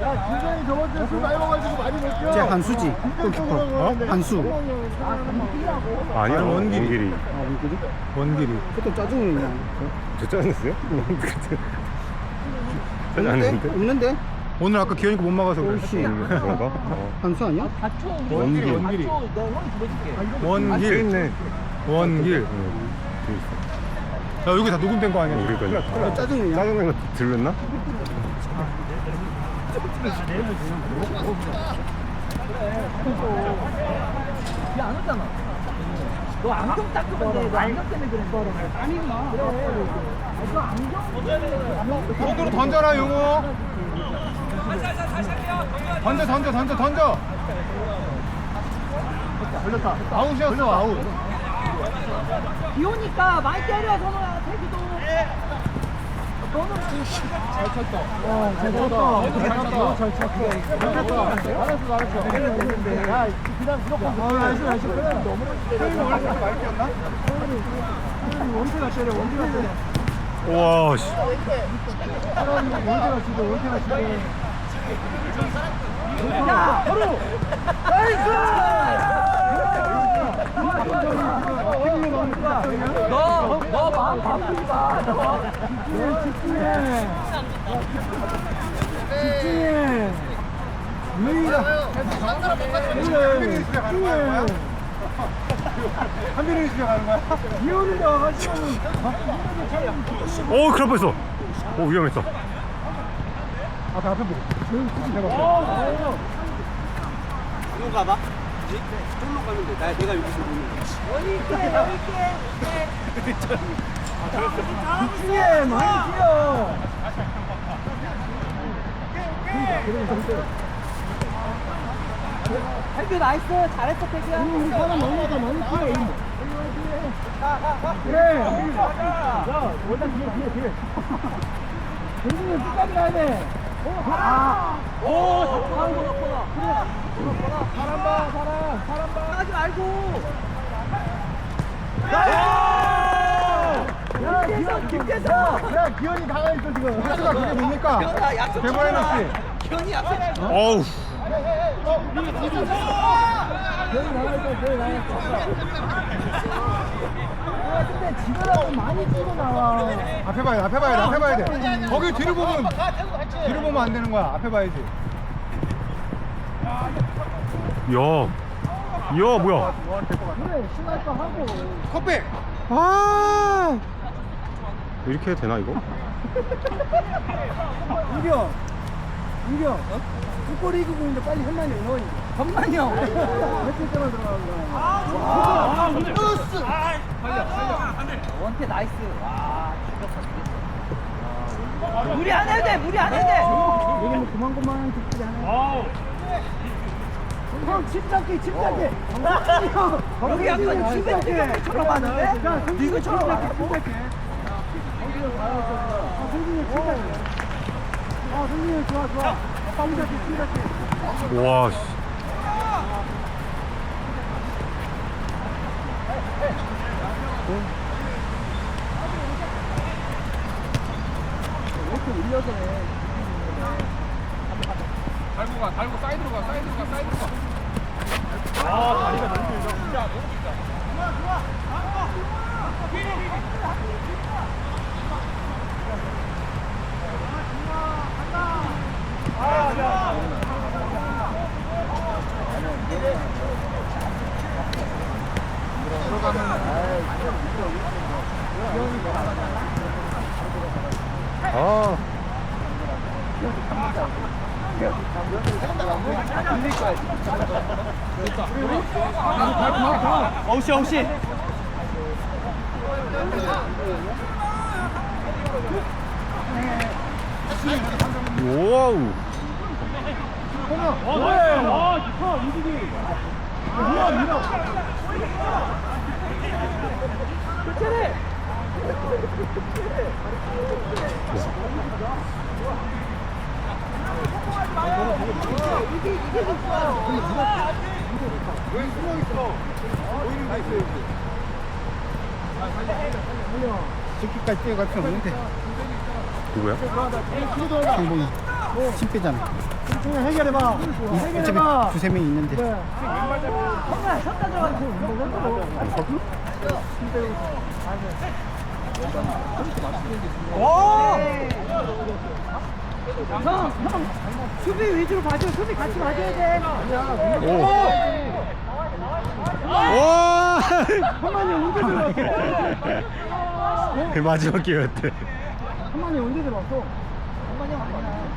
야, 준성이 저번 주에 술 많이 먹어가지고 많이 못 뛰어. 쟤 한수지 골키퍼. 어? 한수. 아니야 원길이. 아 원길이? 원길이. 그것도 짜증이냐 저 짜증냈어요? 짜증 안 없는데? 오늘 아까 기현이가 못 막아서 그래 오씨. 그런가? 어. 한수 아니야? 원길. 원길이. 원길 있 네 원길 야 여기 다 녹음된 거 아니야? 그러니까 짜증이냐? 짜증낸 거 들렸나? 야안 오잖아. 너 안경 닦으면 돼. 너 안경 때문에 그런 거를. 아니구나. 그래. 너 안경. 손으로 던져라 용호 던져 던져 던져 던져 걸렸다. 아웃이었어 아웃 비 오니까 많이 때려 선호야 태기도. 너는 잘 쳤다. 잘 쳤다. 잘 쳤다. 잘 쳤다. 알았어, 알았어. 야, 그냥 무조건. 아, 나이스, 나이스. 너무 형이 원래 많이 뛰었나? 원태가 때려, 원태가 때려. 와 씨. 사람이 원태가 치고, 원태가 치고. 야 바로. 너너 마음 바쁘지 마. 너. 집중해. 집중해. 유이가. 그래, 집중해. 한빈이 집에 가는 거야? 기운이 나가지고. 오 큰일 뻔했어 오 위험했어 앞에, 앞에 보고. 집중해, 많이 뛰어. 태규 나이스 잘했어 태규야. 우리 사람 너무하다, 많이 뛰어. 그래. 야, 원래 뒤에, 뒤에, 뒤에. 대중은 끝까지 가야 돼. 아, 오 잡고 잡고 그래. 사람 봐, 사람, 사람 봐. 하지 말고. 야, 기현, 김대성. 야, 기현이 가만히 있어, 지금. 혜수가 그게 뭡니까? 기현아 약속. 대보현아 씨. 기현이 약속. 어우 기 기현이 나가 있어. 아, 근데 지금 많이 뛰고 나와. 앞에 봐야 돼 앞에 봐야 돼 앞에 봐야 돼 거기 뒤로 보면 뒤로 보면 안 되는 거야 앞에 봐야지 야, 야 뭐야 그래, 거 하고. 컵백 아 이렇게 해도 되나 이거? 이겨. 이겨. 어? 두골 이기고 있는데 빨리 현만이 넣어. 형. 며칠 동안 들어가는 거야. 원태 나이스. 와 죽였어. 무리 안 해도 돼. 무리 안 해도 돼. 여기는 그만그만 듣지 않아. 형, 침착해, 침착해. 형, 여기 약간 주변처럼 하는데? 하고. 침착해. 아, 성진이 침착해. 아, 성진이 좋아, 좋아. 아빠 침착해, 침착해. 와 씨. 이렇게 올려서 해. 달고 가, 달고 사이드로 가, 사이드로 가, 사이드로 가. 아 혹시 혹시 와우. 와 좋다 이기기 뭐야 민호 교체해 이기 이기 좋아 왜 숨어 있어? 보이는 게 있어 여기. 아, 살려, 살려, 저기까지 뛰어갈 필요 없는데. 누구야? 상봉이. 침 빼잖아. 그냥 해결해봐. 해결해봐. 두세 명 있는데. 네. 형아, 섰다 들어가는 거. 침 빼고. 오! 형, 형, 수비 위주로 봐줘. 수비 같이 봐줘야 돼. 오! 와! 형만이 언제 들어왔어? 그 마지막 기회였대. 형만이 언제 들어왔어? 형만이 형 아니야.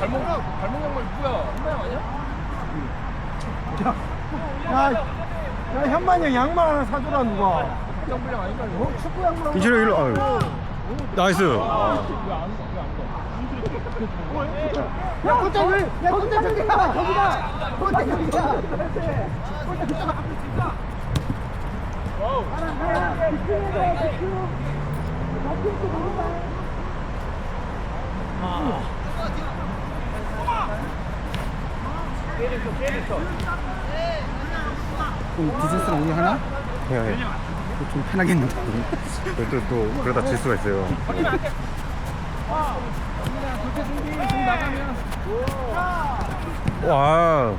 발목 발목 양말 누구야? 한마영 아니야? 야, 야 현만이 형 양말 하나 사주라 누가? 정불량 아닌가 축구 양말. 이치로 일로. 아유. 나이스. 야, 꽃대 왜? 야, 꽃대 저기가. 저기가. 꽃대 저기가. 그럼 디센스랑 우리 하나? 해야 해. 좀 편하겠는데. 또, 또 그러다 질 수가 있어요. 와.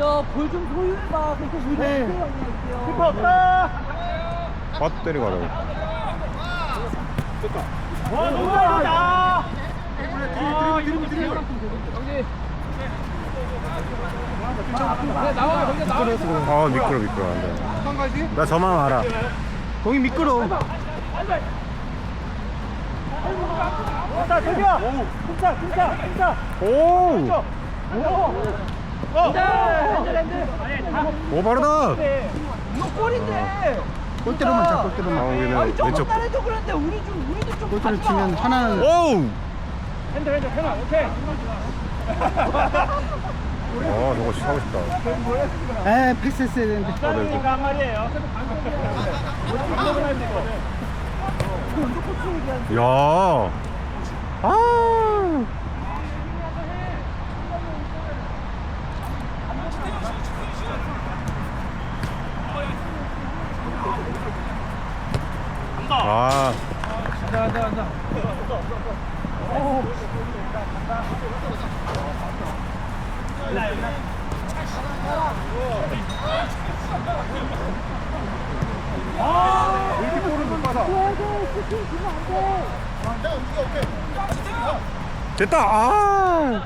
야, 볼좀 소유해봐. 그렇게 네. 형님. 키퍼 없다. 빠 때리고 가자고. 와, 너무 잘한다. 나와 거기 나와. 아, 미끄러 미끄러 안 돼. 나 저만 알아. 공이 미끄러워. 자, 저기야. 진짜, 진짜, 진짜. 오! 핸들. 오, 빠르다. 이거 골인데. 골대로만 자, 아, 골대로만. 여기는 아니, 조금 왼쪽. 따라줘 그랬는데 우리 좀 우리도 좀 골대를 가자. 치면 하나는 오! 핸들 핸들 해놔. 오케이. 아, 저거 하고 싶다. 에 패스 했어야 되는데. 아, 네, 한 말이에요. 야. 아. 아. 왜 이렇게 볼을 못 받아? 됐다. 아.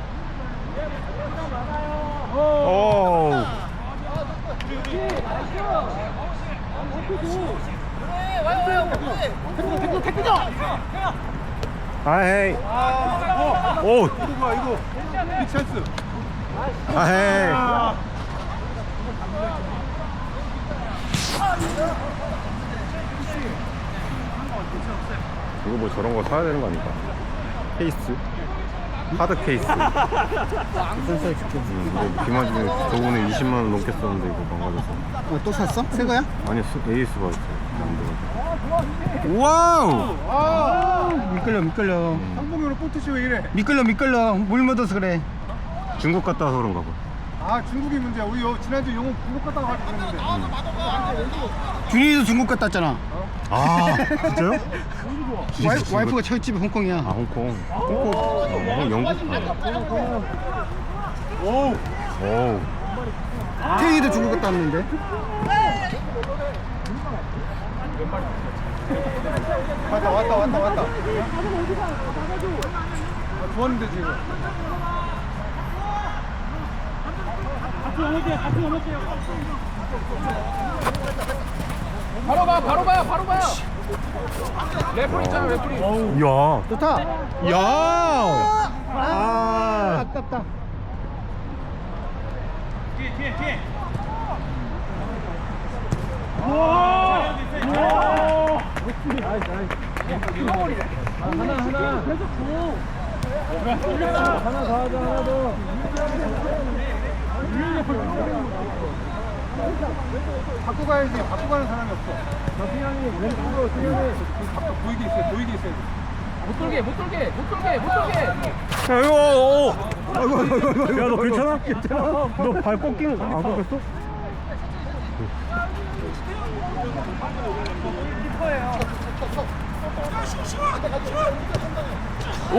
오. 아헤이. 오. 이거 찬스. 아 헤이. 이거 뭐 저런 거 사야 되는 거 아닙니까? 케이스? 하드 케이스. 센서에 줄게. 음, 이거 비 맞으면 저번에 20만 원 넘게 썼는데 이거 망가져서. 어, 또 샀어? 새 거야? 아니 스- 에이스 받았어요. 와우! 아, 미끌려, 미끌려. 상봉이로 볼트시 왜 이래? 미끌려, 미끌려. 물 묻어서 그래. 중국 갔다 와서 그런가 봐. 아 중국이 문제야. 우리 요, 지난주 영국 중국 갔다가 가지고 그랬는데. 준이도 중국 갔다 왔잖아. 아 진짜요? 와이, 와이프가 처집이 홍콩이야. 아 홍콩. 홍콩. 어, 영국. 오. 오. 태희도 중국 갔다 왔는데. 왔다 왔다 왔다 왔다. 아, 좋았는데 지금. 바로 가 바로 가요 바로 가요. 레프리 있잖아 레프리. 야. 좋다. 야. 아. 아깝다. 하나 하나 계속 줘. 하나 더 하자 하나 더. 갖고 가야지. 갖고 가는 사람이 없어. 승현이 왼쪽으로 승현이. 갖고 보이게 있어야 보이게 있어야 돼. 못 돌게 못 돌게 못 돌게 못 돌게. 아이고. 아이고. 야너 괜찮아? 괜찮아? 너 발 꺾이는 안 꺾였어? 오!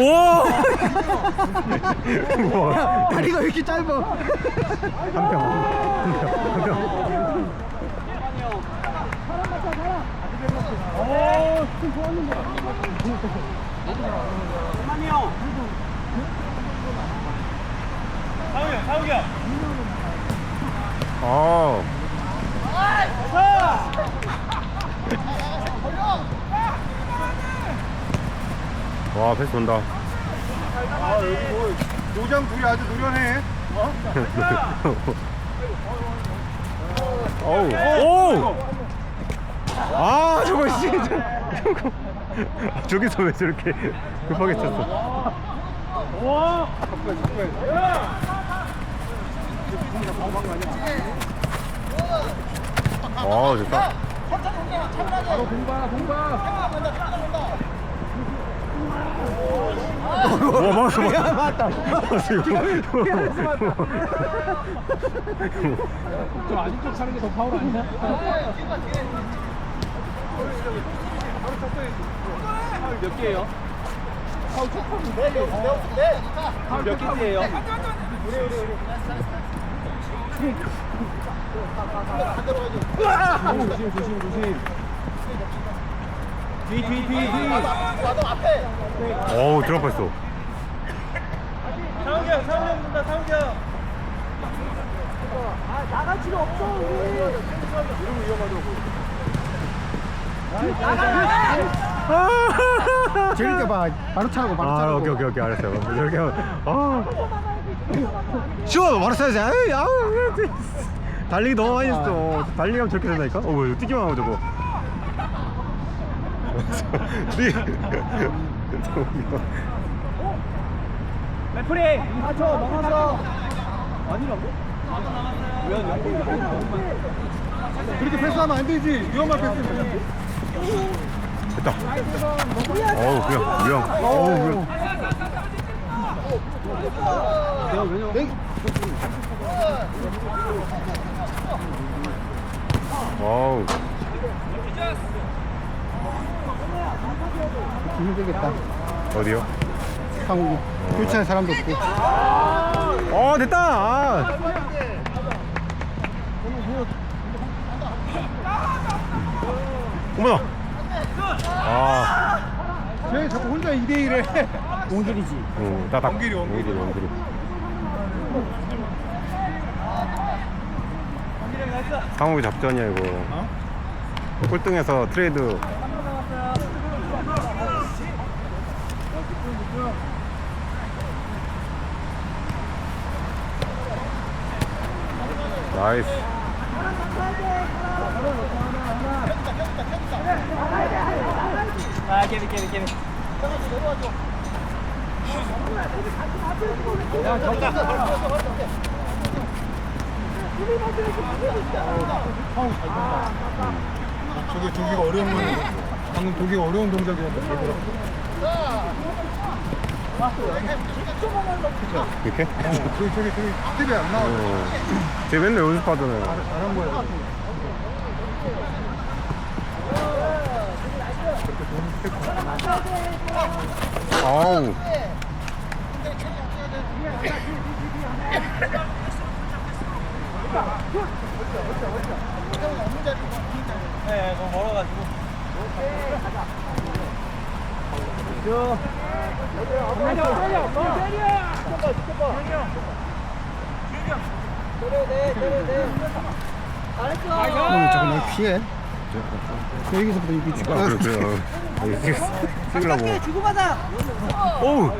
우와. 다리가 왜 이렇게 짧아? 한 명. 한 명. 한 명. 어. 와, 패스 온다. 아 여기 뭐 노장 둘이 아주 노련해 어우. 오! 아, 저거 씨. 저거. 저기서 왜 저렇게 급하게 쳤어? 잡고야지 잡고야지 아, 좋다. 바로 공방 공방 와, 막았어, 막았어. 막았어. 저 아직도 차는 게 더 파울 아니야? 파울 몇 개예요? 파울 첫 파울인데? 파울 몇 개째예요? 조심 조심 조심 뒤 뒤 뒤뒤 어우, 들어갈 뻔했어. 아, 나갈 필요 없어, 우리. 재밌게 봐. 바로 차라고 바로 아, 차라고. 오케이, 오케이, 오케이, 알았어요. 저렇게 하면, 아. 쉬워. 바로. 에이, 아우. 달리기 너무 많이 했어. 달리기 하면 저렇게 된다니까? 어, 왜 뛰기만 하고 저거. 뛰. 레프리 맞춰, 넘어서. 그렇게 패스하면 안 되지 위험한 패스는 됐다. 어우, 그냥, 그냥. 어우, 그냥. 어우, 힘들겠다. 어디요? 한국 교체할 사람도 없고. 어, 됐다! 아. 어머나! 아, 쟤 자꾸 혼자 2대1해 공길이지. 응, 따닥. 원길이, 원길이. 원길이. 상욱이 작전이야, 이거. 꼴등에서 트레이드. 나이스. 아 깨비 깨비 깨비 저게 저기가 어려운 건 방금 저기가 어려운 동작이었는데 이렇게? 저기 저기 저기 스텝이 안 나와 어. 쟤 맨날 연습하잖아요. 잘한 거야 아우. 네 너무 멀어가지고 오 늘 저거 내 피해. 여기서부터 여기 쭉. 아, 그래, 그래. 어. 이렇게 쓰려고. 주고받아. 오우!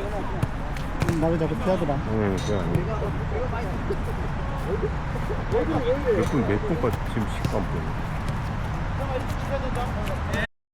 나를 자꾸 피하더라. 응, 그래. 몇 분, 몇 분까지 지금 시간 보네.